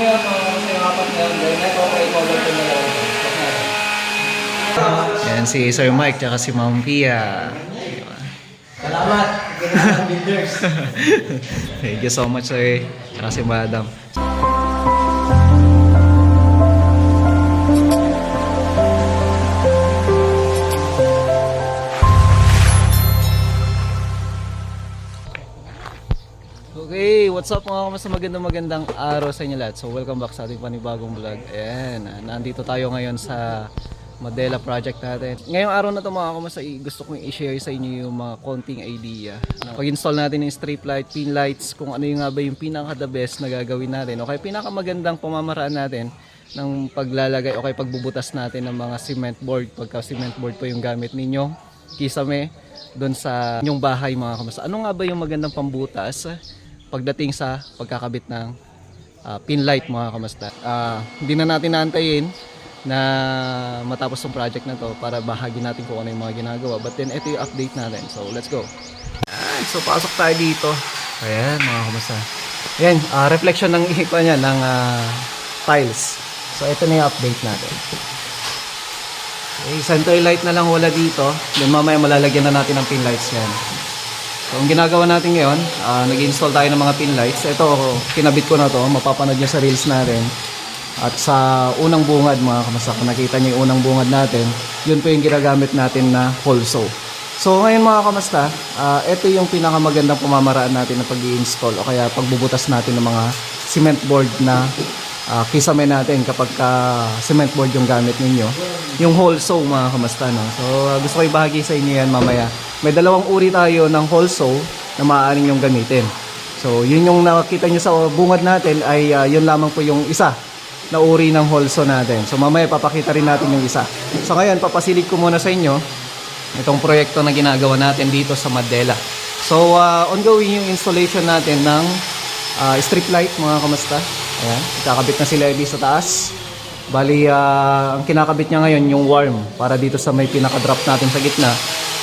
lang yun. mga kasi yung apat na yun. Then ito, okay, color ko na lang. Yan si Sir Mike tsaka si Ma'am Pia. Salamat. Builders. Thank you so much sir. Tsaka si Madam. What's up mga kamas magandang magandang araw sa inyo lahat. So welcome back sa ating panibagong vlog. Ayan, ah, nandito tayo ngayon sa Madela project natin. Ngayong araw na to mga kamas, gusto kong i-share sa inyo yung mga konting idea. Pag-install natin ng strip light, pin lights, kung ano yung nga ba yung pinaka the best na gagawin natin. Okay, pinakamagandang pamamaraan natin ng paglalagay o kay pagbubutas natin ng mga cement board. Pagka cement board po yung gamit ninyo, kisame doon sa inyong bahay mga kamas. Ano nga ba yung magandang pambutas pagdating sa pagkakabit ng ah, pin light mga kamasta. Ah, hindi na natin naantayin na matapos yung project na to para bahagi natin kung ano yung mga ginagawa. But then ito yung update natin. So let's go. Ayan, so pasok tayo dito. Ayan mga kamasta. Ayan, ah, reflection ng ipa niya ng ah, tiles. So ito na yung update natin. Okay, center light na lang wala dito. Then mamaya malalagyan na natin ng pin lights yan. So, ang ginagawa natin ngayon, ah, nag-install tayo ng mga pin lights. Ito, kinabit ko na to. Mapapanood nyo sa reels natin. At sa unang bungad, mga kamasak, nakita nyo yung unang bungad natin, yun po yung ginagamit natin na holso. So, ngayon mga kamasta, ah, ito yung pinakamagandang pamamaraan natin na pag install o kaya pagbubutas natin ng mga cement board na uh, kisame natin kapag ka cement board yung gamit ninyo. Yung holso mga kamasta. No? So uh, gusto ko ibahagi sa inyo yan mamaya. May dalawang uri tayo ng holso na maaaring yung gamitin. So yun yung nakita nyo sa bungad natin ay uh, yun lamang po yung isa na uri ng holso natin. So mamaya papakita rin natin yung isa. So ngayon papasilid ko muna sa inyo itong proyekto na ginagawa natin dito sa Madela. So uh, ongoing yung installation natin ng uh, strip light mga kamasta. Ayan, kakabit na si Levi sa taas. Bali, ah, ang kinakabit niya ngayon yung worm para dito sa may pinaka-drop natin sa gitna.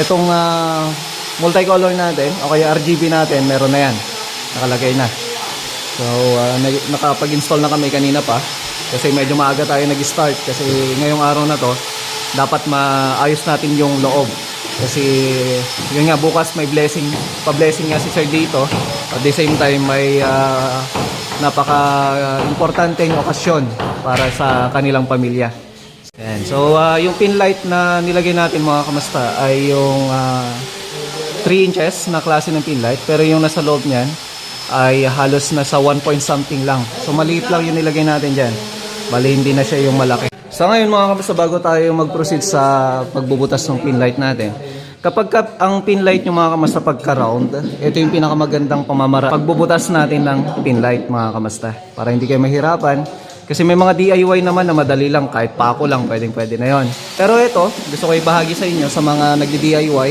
Itong ah, multicolor natin o kaya RGB natin, meron na yan. Nakalagay na. So, nag- nakapag-install na kami kanina pa kasi medyo maaga tayo nag-start kasi ngayong araw na to dapat maayos natin yung loob. Kasi yun nga bukas may blessing, pa-blessing nga si Sir dito. At the same time may ah, napaka-importanteng okasyon para sa kanilang pamilya. Ayan. So ah, yung pin light na nilagay natin mga kamasta ay yung ah, 3 inches na klase ng pin light pero yung nasa loob niyan ay halos nasa 1 point something lang. So maliit lang yung nilagay natin dyan. Bali hindi na siya yung malaki. So ngayon mga kabasa bago tayo mag-proceed sa pagbubutas ng pin light natin. Kapag ka, ang pin light yung mga kamasta pagka-round, ito yung pinakamagandang pamamara. Pagbubutas natin ng pin light mga kamasta. Para hindi kayo mahirapan. Kasi may mga DIY naman na madali lang, kahit pako lang, pwedeng pwede na yon. Pero ito, gusto ko ibahagi sa inyo sa mga nagdi-DIY,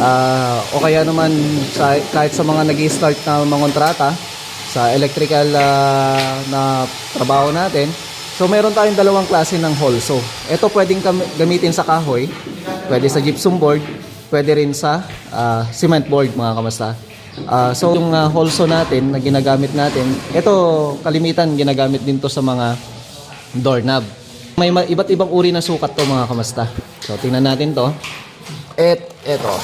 ah, o kaya naman sa, kahit sa mga nag start na mga kontrata, sa electrical ah, na trabaho natin, So meron tayong dalawang klase ng holso. Ito pwedeng gamitin sa kahoy, pwede sa gypsum board, pwede rin sa ah, cement board mga kamasta. Ah, so yung ah, holso natin na ginagamit natin, ito kalimitan ginagamit din to sa mga doorknob. May ma- iba't ibang uri ng sukat to mga kamasta. So tingnan natin to. Et eto.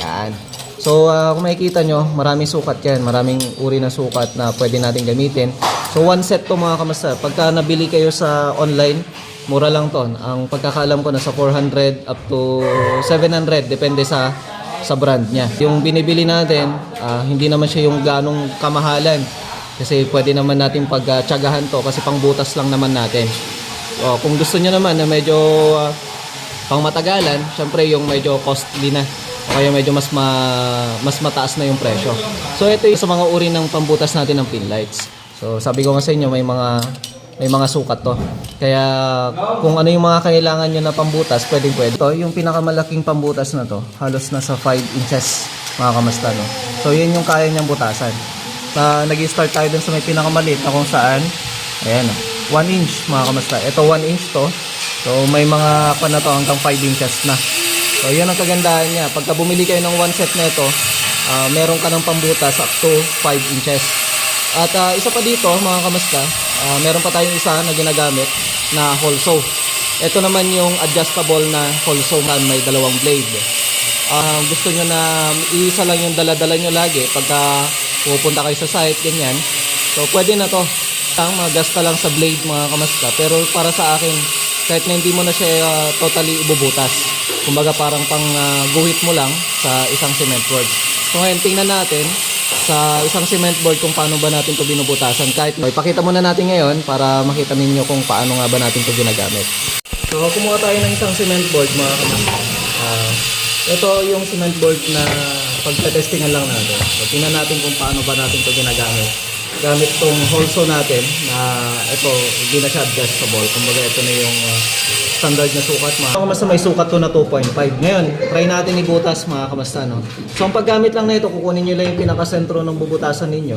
Yan. So ah, kung makikita nyo, maraming sukat yan. Maraming uri ng sukat na pwede natin gamitin. So one set to mga kamasta. Pagka nabili kayo sa online, mura lang to. Ang pagkakaalam ko nasa 400 up to 700 depende sa sa brand niya. Yung binibili natin, ah, hindi naman siya yung ganong kamahalan. Kasi pwede naman natin pagtsagahan to kasi pangbutas lang naman natin. O, kung gusto niyo naman na medyo ah, pang matagalan, syempre yung medyo costly na. O kaya medyo mas ma, mas mataas na yung presyo. So ito yung sa mga uri ng pambutas natin ng pin lights. So sabi ko nga sa inyo may mga may mga sukat to. Kaya kung ano yung mga kailangan nyo na pambutas, pwedeng pwede. Ito, yung pinakamalaking pambutas na to, halos nasa 5 inches mga kamasta no. So yun yung kaya niyang butasan. Na nag-start tayo dun sa may pinakamaliit na kung saan ayan oh, 1 inch mga kamasta. Ito 1 inch to. So may mga pa na to hanggang 5 inches na. So yun ang kagandahan niya. Pagka bumili kayo ng one set nito, ah, meron ka ng pambutas up to 5 inches. At ah, isa pa dito, mga kamasta, ah, meron pa tayong isa na ginagamit na holso. Ito naman yung adjustable na holso na may dalawang blade. Ah, gusto nyo na iisa lang yung dala-dala nyo lagi pagka pupunta kayo sa site, ganyan. So, pwede na to. Ang magasta lang sa blade mga kamasta. Pero para sa akin, kahit na hindi mo na siya ah, totally ibubutas. Kumbaga parang pang ah, guhit mo lang sa isang cement board. So ngayon, tingnan natin sa isang cement board kung paano ba natin to binubutasan. Kahit ipakita muna natin ngayon para makita ninyo kung paano nga ba natin to ginagamit. So kumuha tayo ng isang cement board mga kamasta. Ah, ito yung cement board na pagtetestingan lang natin. So tingnan natin kung paano ba natin to ginagamit. Gamit tong holso natin na ito hindi na siya adjustable. Kumbaga ito na yung ah, standard na sukat mga kamasta may sukat to na 2.5. Ngayon, try natin ibutas mga kamasta no. So ang paggamit lang nito, kukunin niyo lang yung pinakasentro ng bubutasan ninyo.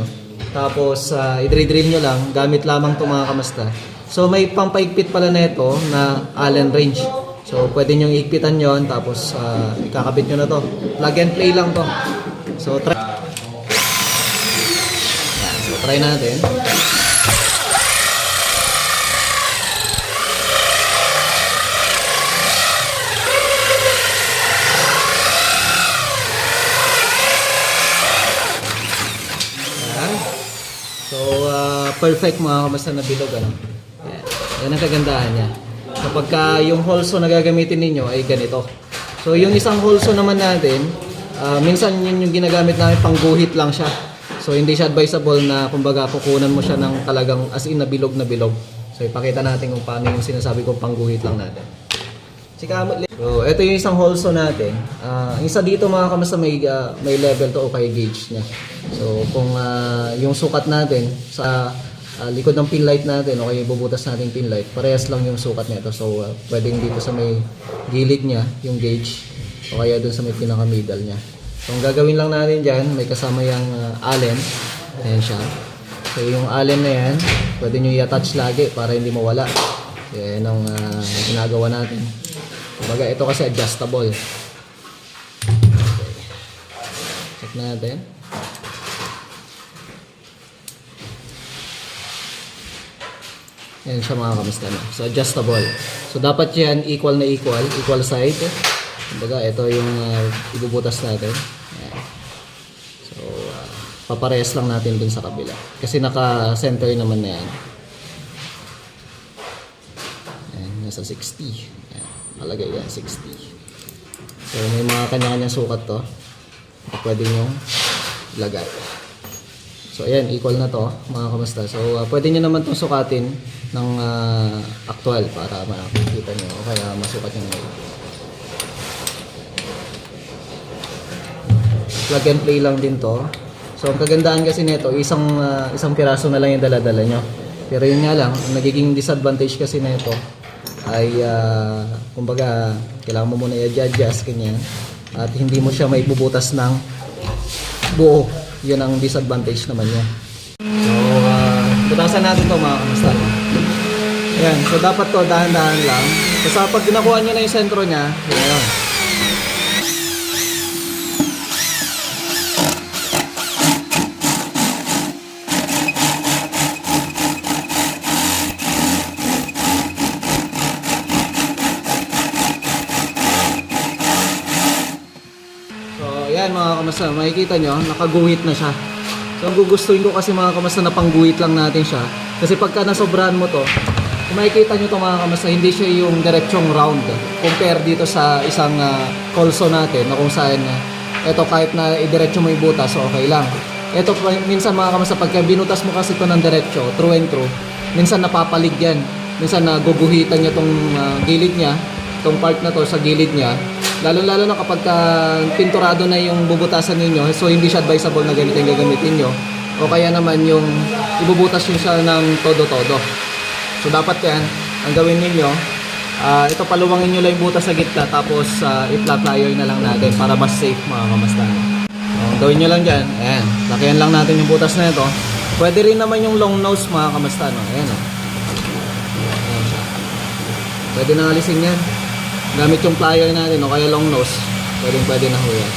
Tapos uh, i-drill nyo lang, gamit lamang to mga kamasta. So may pampaigpit pala nito na Allen wrench. So pwede nyo iigpitan yon tapos ah, ikakabit nyo na to. Plug and play lang to. So try so try natin. Yan. So, ah, perfect mga kamasta na bilog. Ano? Yan. Yan ang kagandahan niya. Kapag ka yung holso na gagamitin ninyo ay ganito. So, yung isang holso naman natin, ah, minsan yun yung ginagamit namin pang guhit lang siya. So, hindi siya advisable na kumbaga kukunan mo siya ng talagang as in na bilog na bilog. So, ipakita natin kung paano yung sinasabi kong pangguhit lang natin. Si Kamot So, ito yung isang holso natin. Ang isa dito mga kamasa may, ah, may level to o kay gauge niya. So, kung ah, yung sukat natin sa ah, likod ng pin light natin o kaya bubutas natin pin light, parehas lang yung sukat nito. So, ah, pwedeng dito sa may gilid niya, yung gauge, o kaya dun sa may pinaka-middle niya. So, ang gagawin lang natin dyan, may kasama yung ah, allen. Ayan siya. So, yung allen na yan, pwede nyo i-attach lagi para hindi mawala. Yan ang ah, ginagawa natin. Kumbaga, ito kasi adjustable. Okay. Check natin. Yan siya mga kamusta na. So, adjustable. So, dapat yan equal na equal. Equal side. Kumbaga, ito yung ah, ibubutas natin. Yan. So, ah, paparehas lang natin dun sa kabila. Kasi naka-center naman na yan. Ayan, nasa 60. Ayan, malagay yan, 60. So, may mga kanya-kanyang sukat to. Pwede nyo lagay. So, ayan, equal na to, mga kamusta. So, uh, pwede nyo naman itong sukatin ng ah, actual para makikita nyo o kaya masukat nyo ngayon. Plug and play lang din to. So, ang kagandahan kasi nito, isang ah, isang piraso na lang yung dala-dala nyo. Pero yun nga lang, ang nagiging disadvantage kasi nito ay ah, kumbaga kailangan mo muna i-adjust ganyan at hindi mo siya maibubutas ng buo. Yun ang disadvantage naman niya. So, ah, butasan natin to mga kamusta. Ayan, so dapat to dahan-dahan lang. So, pag nakuha nyo na yung sentro niya, yun na yun. So, ayan mga kamasa, makikita nyo, nakaguhit na siya. So, ang gugustuhin ko kasi mga kamasa na pangguhit lang natin siya. Kasi pagka nasobrahan mo to, kung makikita nyo to mga kamasa, hindi siya yung diretsong round. Compare dito sa isang uh, kolso natin na kung saan, uh, eto kahit na idiretso mo yung butas, okay lang. Ito minsan mga kamasa, pagka binutas mo kasi to ng diretso, true and true, minsan napapalig yan. Minsan naguguhitan niya tong uh, gilid niya, tong part na to sa gilid niya. Lalo-lalo na kapag ka pinturado na yung bubutasan ninyo, so hindi siya advisable na ganito yung gagamitin nyo. O kaya naman yung ibubutas nyo siya ng todo-todo. So dapat yan, ang gawin ninyo, ah, ito paluwangin nyo lang yung butas sa gitna tapos uh, i-flat iron na lang natin para mas safe mga kamastan. So, gawin nyo lang dyan, ayan, lakihan lang natin yung butas na ito. Pwede rin naman yung long nose mga kamastan, no? ayan o. Siya. Pwede na alisin yan gamit yung plier natin o kaya long nose pwedeng pwede na ho yan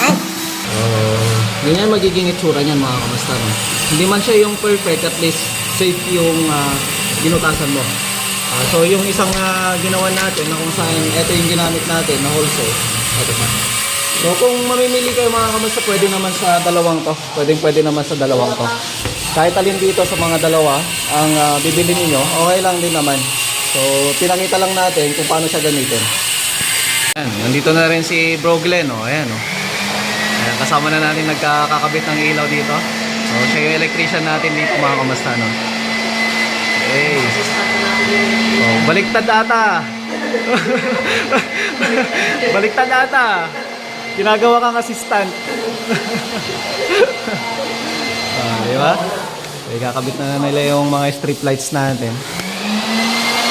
oh, Ganyan magiging itsura niyan mga kamusta no? Hindi man siya yung perfect at least safe yung ah, uh, ginutasan mo. Uh, so yung isang uh, ginawa natin na kung saan ito yung ginamit natin na whole also. Ito pa. So kung mamimili kayo mga kamusta, pwede naman sa dalawang to. Pwede pwede naman sa dalawang to. Kahit alin dito sa mga dalawa ang ah, bibili niyo, okay lang din naman. So pinakita lang natin kung paano siya gamitin. Ayan, nandito na rin si Bro Glenn, oh. Ayan, oh. Ayan, kasama na natin nagkakakabit ng ilaw dito. So, siya yung electrician natin dito, mga kamusta, no? Hey. Oh, baliktad ata. baliktad ata. Ginagawa kang assistant. ah, di ba? Okay, kakabit na nila yung mga street lights natin.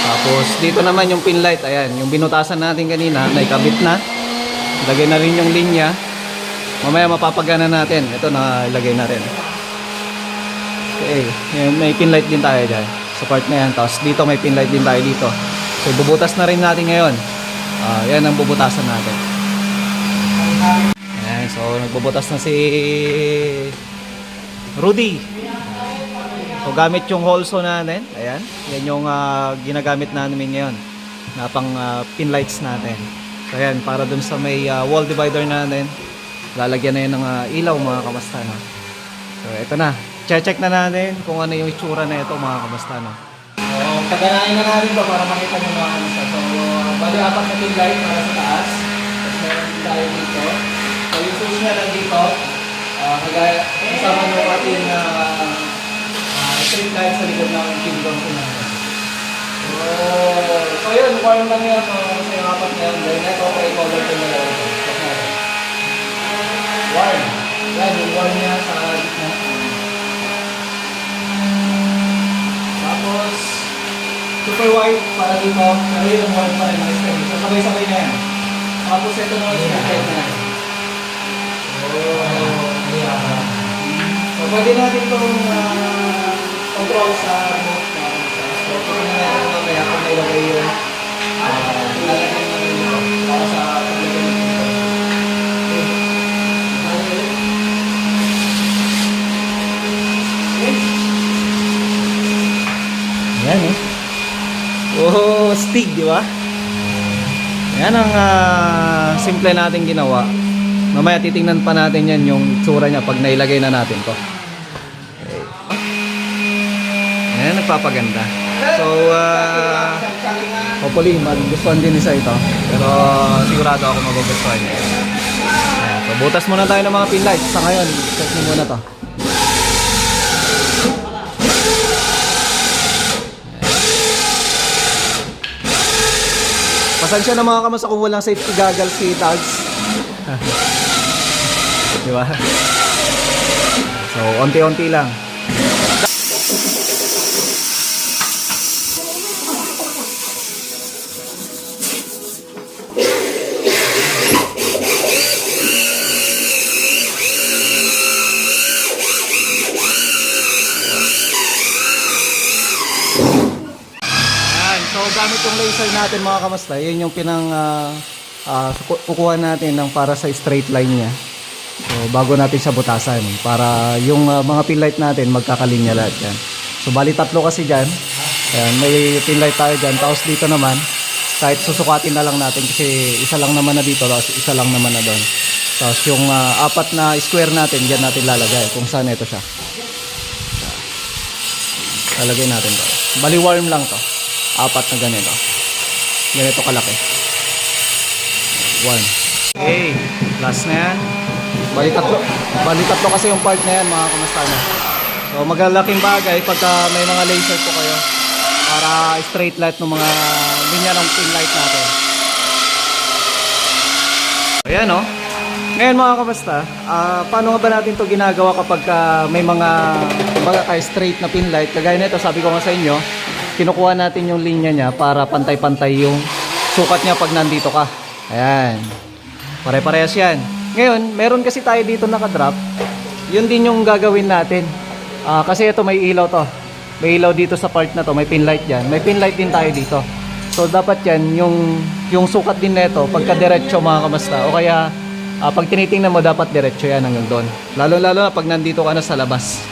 Tapos dito naman yung pin light, ayan, yung binutasan natin kanina, naikabit na. Lagay na rin yung linya. Mamaya mapapagana natin. Ito na ilagay na rin. Okay, may pin light din tayo dyan. Sa part na yan. Tapos dito may pin light din tayo dito. So bubutas na rin natin ngayon. Ah, yan ang bubutasan natin. Ayan, so nagbubutas na si Rudy. So gamit yung holso natin. Ayan. Yan yung ah, ginagamit namin ngayon. Na pang ah, pin lights natin. So ayan, para dun sa may ah, wall divider natin. Lalagyan na yun ng ah, ilaw mga kamasta. No? So ito na. Check na natin kung ano yung itsura na ito mga kamasta. No? So, paganain na natin to para makita nyo mga kamusta. So, bali apat na pin light para sa taas. Tayo dito. So, yung switch niya lang dito. ah, kagaya, kasama nyo ating uh, street light sa likod ng kingdom ko natin. So, so yun, warm lang yun. So, sa yung apat na yun. Then, ito, okay, color ko na lang. Warm. Yan, yung warm niya sa gitna. Tapos, super white para dito. Pero yung white pa rin, sabay-sabay na yan. Tapos, ito na yung na yan. Oh, yeah. So, pwede natin itong ah, control sa remote na So, pwede na natin mamaya kung may lagay yun. Ah, ilalagay para sa paglagay ng. Ayan eh. Oh, stig, di ba? Yan ang ah, simple natin ginawa. Mamaya titingnan pa natin yan yung tsura niya pag nailagay na natin to. Okay. Ayan, nagpapaganda. So, ah, hopefully magustuhan din isa ito. Pero sigurado ako magugustuhan niya. So butas muna tayo ng mga pin lights. Sa ngayon, check mo muna to. Pasensya na mga kamasa kung walang safety goggles si Tags. Di ba? So, onti-onti lang. So, gamit yung laser natin mga kamasta, yun yung pinang ah, ku- kukuha natin ng para sa straight line niya. So, bago natin siya butasan. Para yung ah, mga pin light natin magkakalinya lahat yan. So, bali tatlo kasi dyan. Ayan, may pin light tayo dyan. Tapos dito naman, kahit susukatin na lang natin kasi isa lang naman na dito, tapos isa lang naman na doon. Tapos yung ah, apat na square natin, dyan natin lalagay kung saan ito siya. Lalagay natin to. Bali warm lang to. Apat na ganito. Ganito kalaki. Warm. Okay. Last na yan. Bali tatlo. Bali tatlo kasi yung part na yan mga kamusta na. So magalaking bagay pagka may mga laser po kayo. Para straight light ng mga linya ng pin light natin. Ayan oh. Ngayon mga kamusta, ah, paano nga ba natin to ginagawa kapag ah, may mga kumbaga kay straight na pin light? Kagaya nito, sabi ko nga sa inyo, kinukuha natin yung linya niya para pantay-pantay yung sukat niya pag nandito ka. Ayan. Pare-parehas yan. Ngayon, meron kasi tayo dito nakadrop. Yun din yung gagawin natin. Ah, kasi ito may ilaw to. May ilaw dito sa part na to, may pin light diyan. May pin light din tayo dito. So dapat yan yung yung sukat din nito pagka diretso mga kamasta o kaya Ah, pag tinitingnan mo, dapat diretso yan hanggang doon. Lalo-lalo na pag nandito ka na sa labas.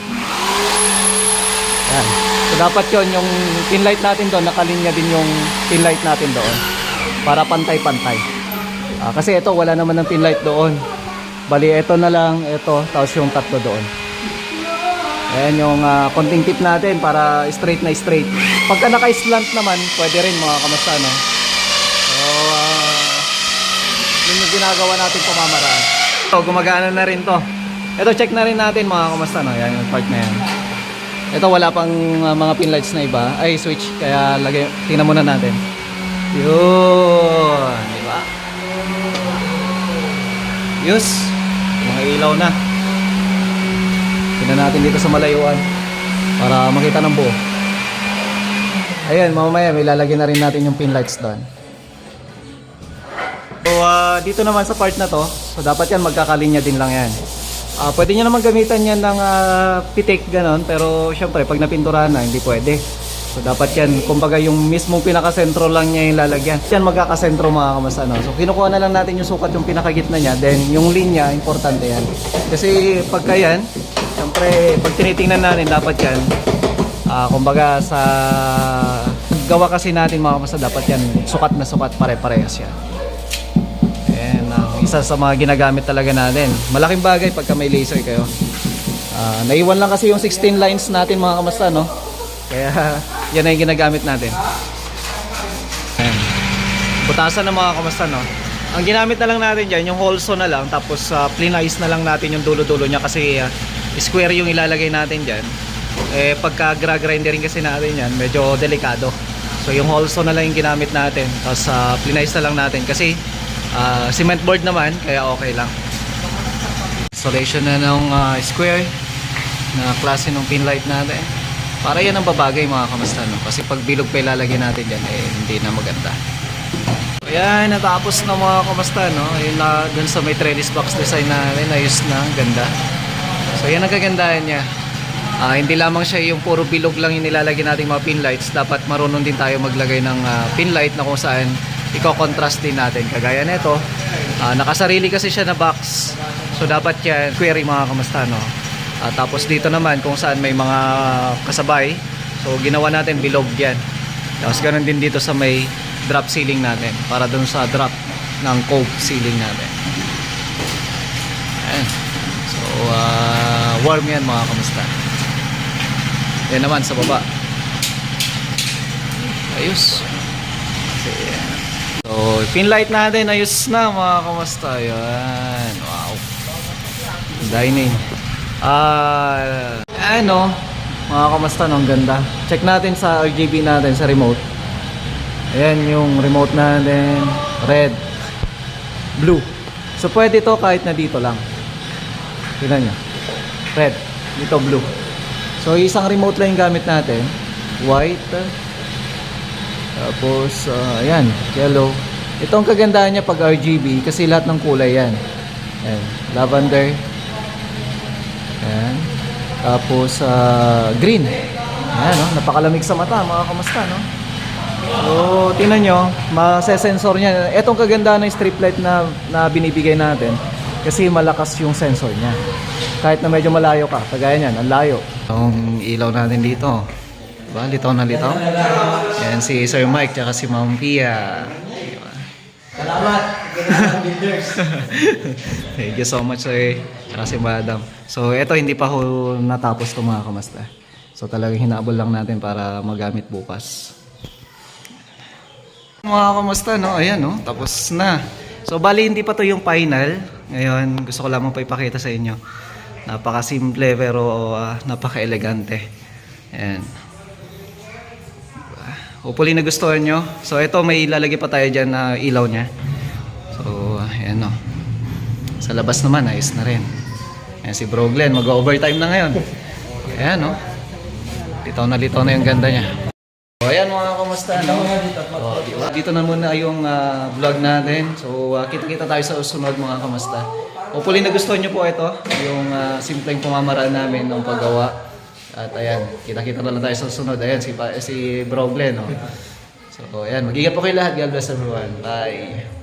Yan. Dapat yon yung pin light natin doon, nakalinya din yung pin light natin doon. Para pantay-pantay. Ah, kasi ito, wala naman ng pin light doon. Bali, ito na lang, ito, tapos yung tatlo doon. Ayan yung ah, konting tip natin para straight na straight. Pagka naka-slant naman, pwede rin mga kamasta, no? So, ah, yun yung ginagawa natin pamamaraan. So, gumagana na rin to. Ito, check na rin natin mga kamasta, no? Yan yung part na yan. Ito, wala pang ah, mga pin lights na iba. Ay, switch. Kaya, lagay, tingnan muna natin. Yun. Di ba? Yus. Mga ilaw na. Tingnan natin dito sa malayuan para makita ng buo. Ayan, mamaya may lalagyan na rin natin yung pin lights doon. So, ah, dito naman sa part na to, so dapat yan magkakalinya din lang yan. Ah, pwede nyo naman gamitan yan ng ah, pitik, ganon, pero syempre pag napinturahan na, hindi pwede. So dapat yan, kumbaga yung mismong pinakasentro lang niya yung lalagyan. Yan magkakasentro mga kamasano. So kinukuha na lang natin yung sukat yung pinakagitna niya, then yung linya, importante yan. Kasi pagka yan, syempre pag tinitingnan natin, dapat yan, ah, kumbaga sa gawa kasi natin mga kamasano, dapat yan sukat na sukat, pare-parehas yan. Isa sa mga ginagamit talaga natin. Malaking bagay pagka may laser kayo. Ah, naiwan lang kasi yung 16 lines natin mga kamasta, no? Kaya yan na yung ginagamit natin. Ayan. Butasan ng mga kamasta, no? Ang ginamit na lang natin dyan, yung holso na lang, tapos uh, plinize na lang natin yung dulo-dulo niya kasi ah, square yung ilalagay natin dyan. Eh, pagka gra-grindering kasi natin yan, medyo delikado. So yung holso na lang yung ginamit natin, tapos uh, plinize na lang natin kasi ah, cement board naman, kaya okay lang. Installation na ng ah, square na klase ng pin light natin. Para yan ang babagay mga kamasta no? Kasi pag bilog pa ilalagay natin dyan, eh hindi na maganda. So natapos na mga kamasta no? Ayun na dun sa may trellis box design natin, ayos na, ganda. So yan ang kagandahan niya. Ah, hindi lamang siya yung puro bilog lang yung nilalagay nating mga pin lights. Dapat marunong din tayo maglagay ng ah, pin light na kung saan i-contrast din natin. Kagaya nito, ah, nakasarili kasi siya na box. So dapat yan, query mga kamasta no? Ah, tapos dito naman kung saan may mga kasabay. So ginawa natin bilog yan. Tapos ganun din dito sa may drop ceiling natin. Para dun sa drop ng cove ceiling natin. Ayan. So ah, warm yan mga kamusta. Yan naman sa baba. Ayos. So, yan. So, pin light natin, ayos na mga kamusta. Yan. Wow. Dining. Ah, ano, mga kamusta no, ang ganda. Check natin sa RGB natin sa remote. Ayan yung remote natin, red, blue. So pwede to kahit na dito lang. Tingnan nyo. Red, dito blue. So isang remote lang yung gamit natin. White. Tapos, ah, ayan, yellow. Ito ang kagandahan niya pag RGB kasi lahat ng kulay yan. Ayan, lavender. Ayan. Tapos, ah, green. Ayan, no? napakalamig sa mata, mga kamusta, no? So, tingnan nyo, masesensor niya. Etong kagandahan ng strip light na, na binibigay natin kasi malakas yung sensor niya. Kahit na medyo malayo ka, kagaya niyan, ang layo. Ang ilaw natin dito. Diba? Litaw na litaw. Yan si Sir Mike tsaka si Ma'am Pia. Salamat! Thank you so much sir. Tsaka si Madam. So eto hindi pa ho natapos to mga kamasta. So talagang hinabol lang natin para magamit bukas. Mga kamusta no? Ayan no, tapos na. So bali hindi pa to yung final. Ngayon gusto ko lamang pa ipakita sa inyo. Napaka-simple pero ah, napaka-elegante. Ayan. Hopefully nagustuhan nyo. So ito may ilalagay pa tayo dyan na ilaw niya. So ayan no. Sa labas naman ayos na rin. Ayan si Bro Glenn mag-overtime na ngayon. Ayan no. Litaw na litaw na yung ganda niya. So ayan mga kamusta no? Oh? Dito na muna yung ah, vlog natin. So ah, kita-kita tayo sa susunod mga kamusta. Hopefully nagustuhan nyo po ito. Yung ah, simpleng pamamaraan namin ng paggawa. At ayan, kita-kita na lang tayo sa susunod. Ayan, si, si Bro Glenn. Oh. So ayan, mag-ingat po kayo lahat. God bless everyone. Bye.